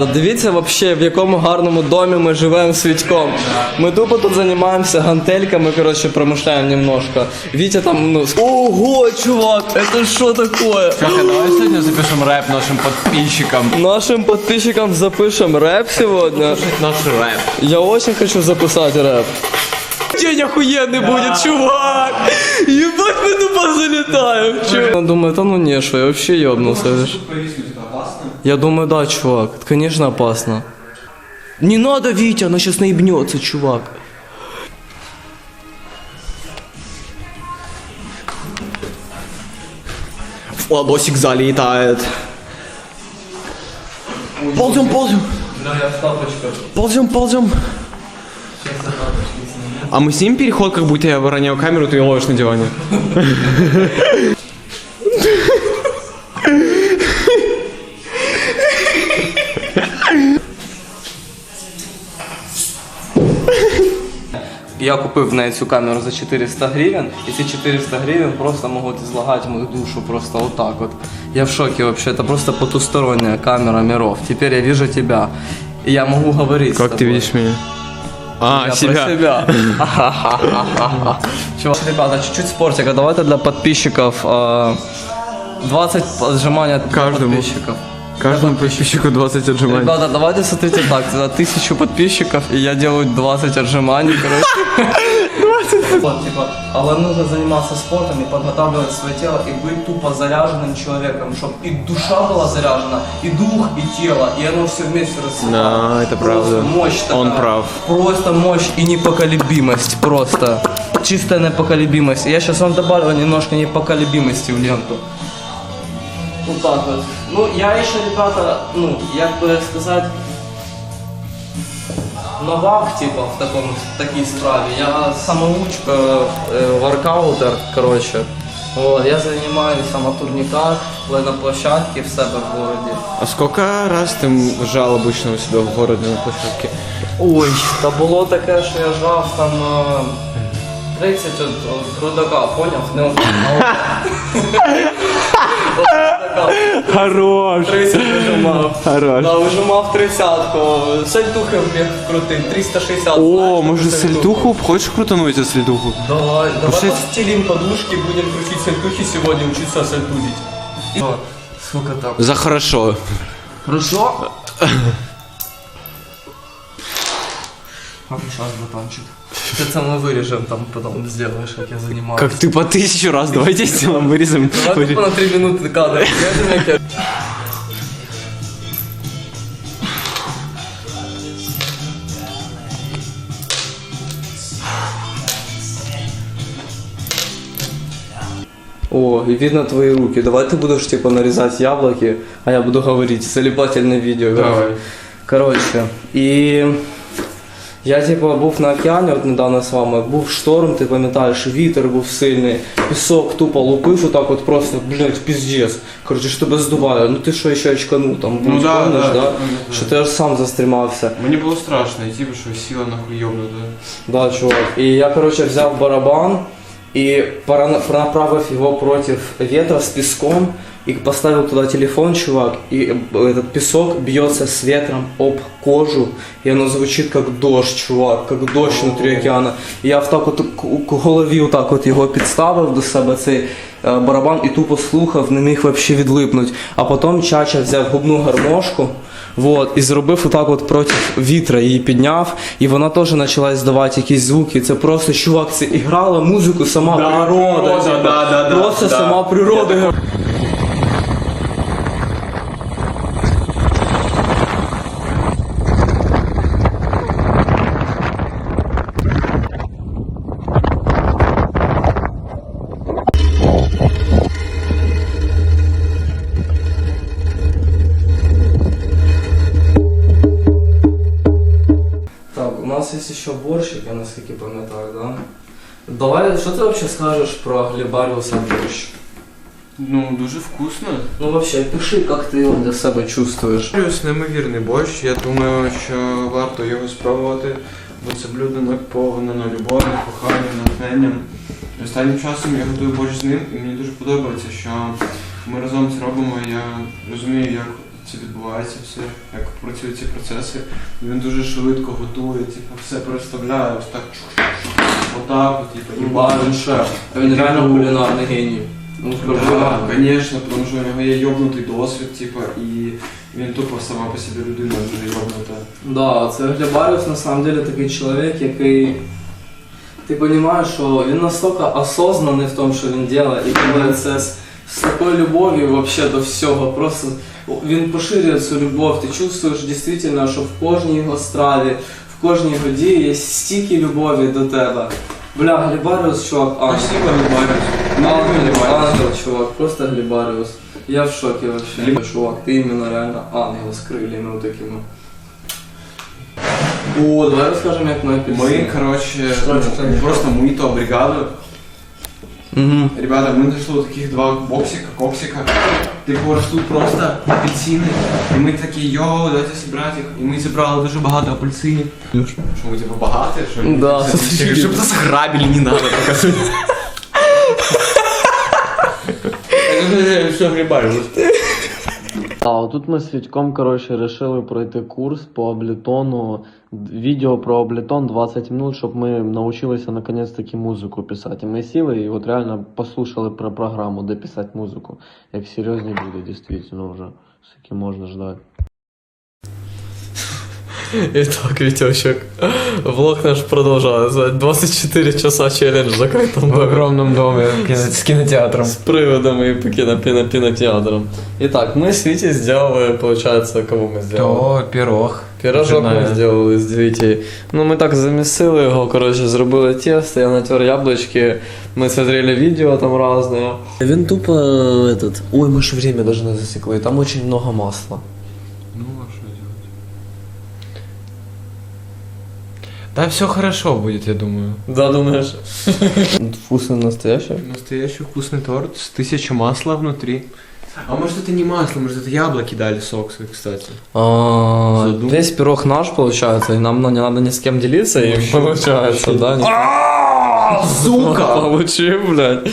Дивіться вообще, в якому гарному домі ми живемо з Вітьком. Ми тупо тут займаємося гантельками, коротше, промишляємо немножко. Вітя там, ну, ого, чувак, это що такое? Как, а давай сегодня запишем рэп нашим подписчикам. Нашим подписчикам запишем рэп сегодня. Наш рэп. Я очень хочу записать рэп. День охуенный будет, чувак! Ебать, мы тупо залетаем. Чувак. Я думаю, да ну не, что я вообще ебнулся. Я думаю, да, чувак, это, конечно, опасно. Не надо, Витя, она сейчас наебнется, чувак. Ладосик залетает. Ползем, ползем. Ползем, ползем. А мы снимем переход, как будто я выроняю камеру, ты ее ловишь на диване. Я купив в неї цю камеру за 400 гривень, і ці 400 гривень просто можуть излагать мою душу просто вот так вот. Я в шоке вообще, это просто потусторонняя камера миров. Теперь я вижу тебя, и я могу говорить с тобой. меня? А, Я про себя. Чувак, ребята, чуть-чуть спортика. Давайте для подписчиков э, 20 отжиманий от подписчиков. Каждому подписчику 20 отжиманий. Ребята, давайте смотрите так, за тысячу подписчиков, и я делаю 20 отжиманий, короче. 20 вот, типа, але нужно заниматься спортом и подготавливать свое тело и быть тупо заряженным человеком, чтобы и душа была заряжена, и дух, и тело, и оно все вместе расцветало. Да, это Просто правда. Мощь такая. Он прав. Просто мощь и непоколебимость, просто. Чистая непоколебимость. Я сейчас вам добавлю немножко непоколебимости в ленту. Вот так вот. Ну, я еще, ребята, ну, як бы сказать, новак, типа, в таком, в такій справі. Я самоучка, э, воркаутер, короче. Вот, я занимаюсь на турниках, на площадке в себе в городе. А сколько раз ты жал обычно у себя в городе на площадке? Ой, та було таке, що я жав там е, 30 от, от грудака, поняв? Не от, а от- от грудака. Хорош. 30 вижимав. Хорош. Да, вижимав тридцятку. Сальтухи біг крутим, 360. О, таку сальтуху? Хочешь крутануть за сальтуху? Давай, давай Пошли. постелим подушки, будем крутить сальтухи сегодня, учиться сальтухить. И- Сука так. За хорошо. Хорошо? Сейчас, братанчик. Ты це ми виріжемо, там потом сделаешь, як я занимаюсь. Как ты по тысячу раз, давайте сделаем, вырезаем. Давай тупо на 3 минуты кадр. О, и видно твои руки. Давай ты будешь типа нарезать яблоки, а я буду говорить. Залипательное видео. Давай. Коротше, і я типу був на океані, от недавно з вами, був шторм, ти пам'ятаєш, вітер був сильний, пісок тупо лупив, отак от просто, блядь, піздець. Коротше, що тебе здуває. Ну ти що ще очканув там, Ну да, помниш, да, да? да, да. Що ти аж сам застрімався. Мне было страшно идти, потому что сила нахуй ёбнутая. Да, чувак. І я, короче, взяв барабан і направив його проти ветра з піском і поставив туди телефон, чувак, і э, этот песок бьется с ветром об кожу, и оно звучит как дождь, чувак, как дождь внутрі океану. І я в так от к голові отак от його підставив до себе цей е, барабан і тупо слухав, не міг вообще відлипнути. А потім Чача взяв губну гармошку, вот, і зробив отак от проти вітра, її підняв, і вона теж почала здавати якісь звуки. Це просто, чувак, це і грала музику сама Да, природа. типа. да, да, да, просто да. сама природа. Давай, що ти вообще скажеш про Глібаріуса борщ? Ну, дуже вкусно. Ну вообще, пиши, як ти його для себе чувствуєш. Плюс неймовірний борщ. Я думаю, що варто його спробувати, бо це блюдо наповнено любов'ю, коханням, натхненням. Останнім часом я готую борщ з ним, і мені дуже подобається, що ми разом це робимо. Я розумію, як це відбувається все, як працюють ці процеси. Він дуже швидко готує, типу, все переставляє, ось так отак, от, типу, і Да, він шеф. Він реально кулінарний геній. Ну, скажу, Так, звісно, тому що у нього є йобнутий досвід, типу, і він тупо сама по собі людина дуже йобнута. Да, це Глебаріус на самом деле такий чоловік, який. Ти розумієш, що він настільки осознаний в тому, що він робить, і робить це з, з такою любов'ю вообще до всього. Просто він поширює цю любов. Ти чувствуєш дійсно, що в кожній його страві, в кожній годі є стільки любові до тебе. Бля, Глібаріус, чувак, ангел. Спасибо, Глібаріус. Ангел, ангел, чувак, просто Глібаріус. Я в шокі вообще. Чувак, ти іменно реально ангел з крыльями вот такими. О, давай розкажемо, як ми апельсини. Ми, коротше, ну, просто мої то бригаду. Угу. Ребята, ми знайшли таких два боксика, коксика. Типу ростуть просто апельсини. І ми такі, йоу, давайте зібрати їх. І ми зібрали дуже багато апельсинів. Що ми типу багаті? Що? Да. Щоб нас грабили, не надо показувати. Грибаєш? А тут ми з Вітьком, коротше, решили пройти курс по облітону, відео про облітон 20 минут, щоб ми навчилися наконець-таки музику писати. І ми сіли і от реально послухали про програму, де писати музику. Як серйозні люди, дійсно, вже, можно можна ждати. Итак, Витечек, влог наш продолжается. 24 часа челлендж в закрытом В доме. огромном доме кино- с кинотеатром. С приводом и по кино, кино- кинотеатром. Итак, мы с Витей сделали, получается, кого мы сделали? То пирог. Пирожок ми Починає. зробили з двітей. Ну ми так замісили його, коротше, зробили тесто, я натер яблучки, ми смотрели відео там разне. Він тупо этот. Ой, ми ж время даже не засекли, там очень много масла. Да, все хорошо будет, я думаю. Да, думаєш? Вкусно настояще? Настоящий вкусный торт с тысячей масла внутри. А может это не масло, может это яблоки дали сок, кстати. А, Задум- Весь пирог наш получается, и нам ну, не надо ни с кем делиться, и получается, да? Сука! Получив, блядь.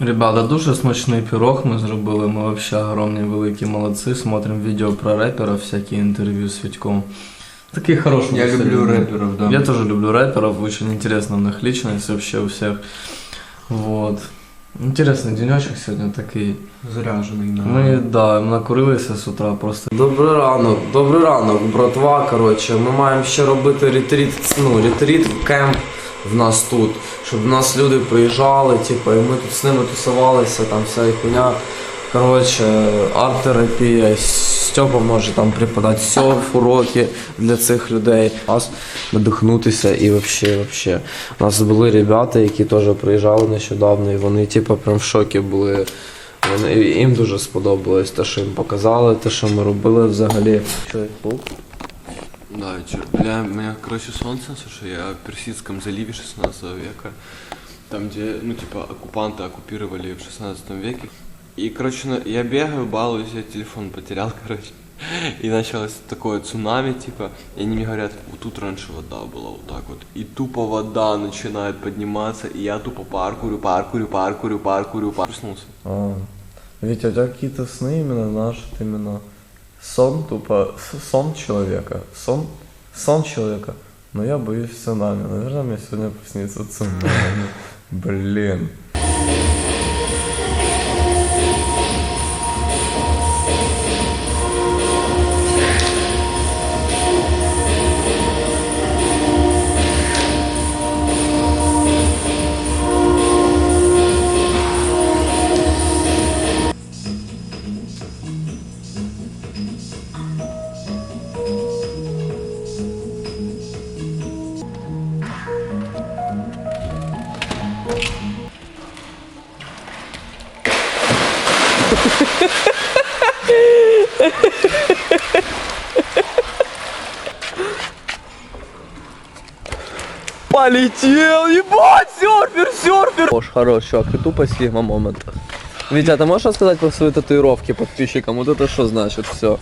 Ребята, дуже смачний пирог ми зробили. Ми вообще огромні великі молодці. Смотрим відео про реперів, всякі інтерв'ю з Вітьком. Такий хороший. Я абсолютно. люблю рэперов, да. Я тоже люблю рэперов, очень интересна у них личность вообще у всех. Вот. Интересный денечек сегодня такий. Заряженный на... Ми да, накурилися з утра просто. Добрий ранок, добрий ранок, братва. Коротше, ми маємо ще робити ретріт, ну, ретріт кемп в нас тут, щоб в нас люди приїжджали, типу, і ми тут з ними тусувалися, там вся їх хуйня. Коротше, арт-терапія, Степа може там преподати серф, уроки для цих людей. Нас надихнутися і вообще, вообще. У нас були ребята, які теж приїжджали нещодавно, і вони типу прям в шокі були. Вони, їм дуже сподобалось те, що їм показали, те, що ми робили взагалі. Що. Да, у меня, короче, солнце, слушай, я в Персидском заливе 16 века, там, где, ну, типа, оккупанты оккупировали в 16 веке. И, короче, я бегаю, балуюсь, я телефон потерял, короче. И началось такое цунами, типа, и они мне говорят, вот тут раньше вода была, вот так вот. И тупо вода начинает подниматься, и я тупо паркурю, паркурю, паркурю, паркурю, паркурю. Проснулся. А, Витя, у тебя какие-то сны именно, знаешь, именно сон тупо, сон человека, сон, сон человека. Но я боюсь цунами. Наверное, мне сегодня приснится цунами. Блин. Полетел, ебать, серфер, серфер! Хорош, хорош, чувак, ты тупо сигма момент. Витя, а ты можешь рассказать про свои татуировки подписчикам? Вот это что значит все?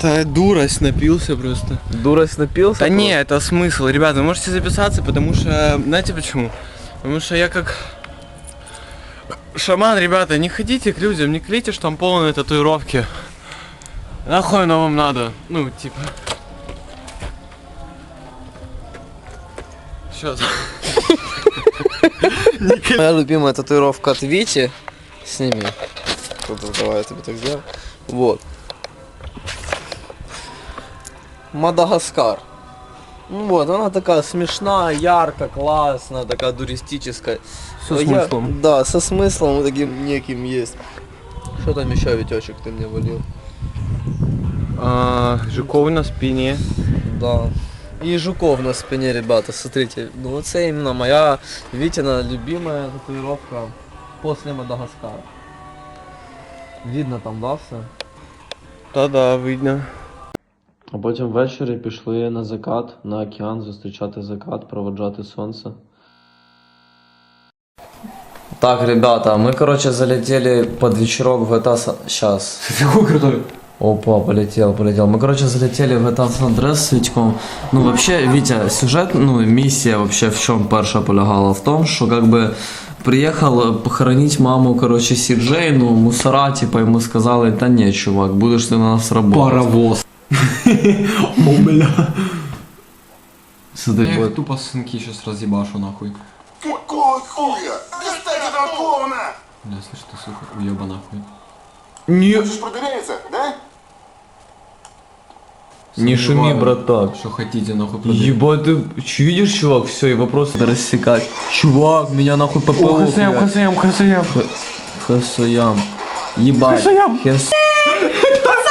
Да дурость напился просто. Дурость напился? Да не, это смысл. Ребята, вы можете записаться, потому что... Знаете почему? Потому что я как... Шаман, ребята, не ходите к людям, не клейте штампованные татуировки. Нахуй оно вам надо? Ну, типа... Сейчас. Моя любимая татуировка от Вити. Сними. Давай я тебе так сделаю. Вот. Мадагаскар. Ну Вот, она такая смешная, ярко, классная, такая туристическая. Со Я- смыслом. Да, со смыслом таким неким есть. Что там еще, Витечек, ты мне валил? А, Жуков на спине. Да. И жуков на спине, ребята, смотрите. Ну вот это именно моя Витина любимая татуировка после Мадагаскара. Видно там, да, все? Да-да, видно. А потім ввечері пішли на закат, на океан зустрічати закат, проводжати сонце. Так, ребята, мы, короче, залетели под вечерок в GTA... Сейчас. Какой крутой. Опа, полетел, полетел. Мы, короче, залетели в GTA San Andreas с Витьком. Ну, вообще, Витя, сюжет, ну, миссия вообще в чем перша полягала? В том, что, как бы, приехал похоронить маму, короче, Сиджей, ну, мусора, типа, ему сказали, да не, чувак, будешь ты на нас работать. Паровоз. О, бля. Смотри, Я вот. их тупо сынки сейчас разъебашу нахуй. Какого хуя? Достать этого клоуна! Бля, слышь, ты, сука, уеба нахуй. Хочешь проверяется, да? Не шуми, браток. Что хотите, нахуй проверить. Ебать, ты видишь, чувак, все, и вопрос рассекать. Чувак, меня нахуй по О, хасаям, хасаям, хасаям. Хасаям. Ебать. Хасаям.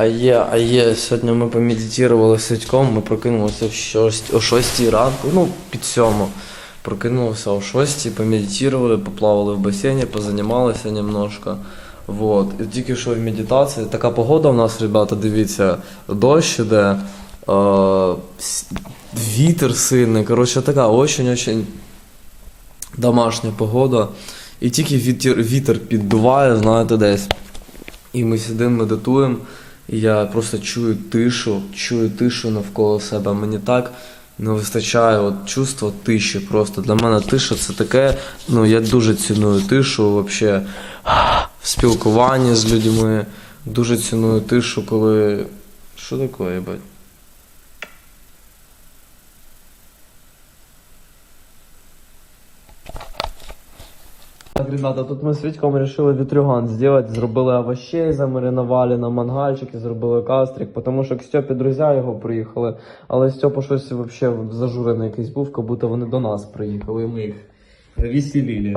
А є, а є, сьогодні ми помедитували з Вітьком, ми прокинулися в 6, о 6 ранку, ну, під сьому. Прокинулися о 6, помедитували, поплавали в басейні, позанімалися немножко. Вот. І тільки що в медитації. Така погода у нас, ребята, дивіться, дощ іде, е, вітер сильний. Коротше, така очень-очень домашня погода. І тільки вітер, вітер піддуває, знаєте, десь. І ми сидимо, медитуємо, я просто чую тишу, чую тишу навколо себе. Мені так не вистачає от чувства тиші. Просто для мене тиша це таке. Ну я дуже ціную тишу вообще в спілкуванні з людьми. Дуже ціную тишу, коли. Що таке, їбать? Ребята, тут ми з Вітьком вирішили вітрюган зробити. Зробили овощей, замаринували на мангальчики, зробили кастрик, тому що к Стьопі друзі його приїхали, але Стьопа щось взагалі зажурений якийсь був, як будто вони до нас приїхали, і ми їх веселили.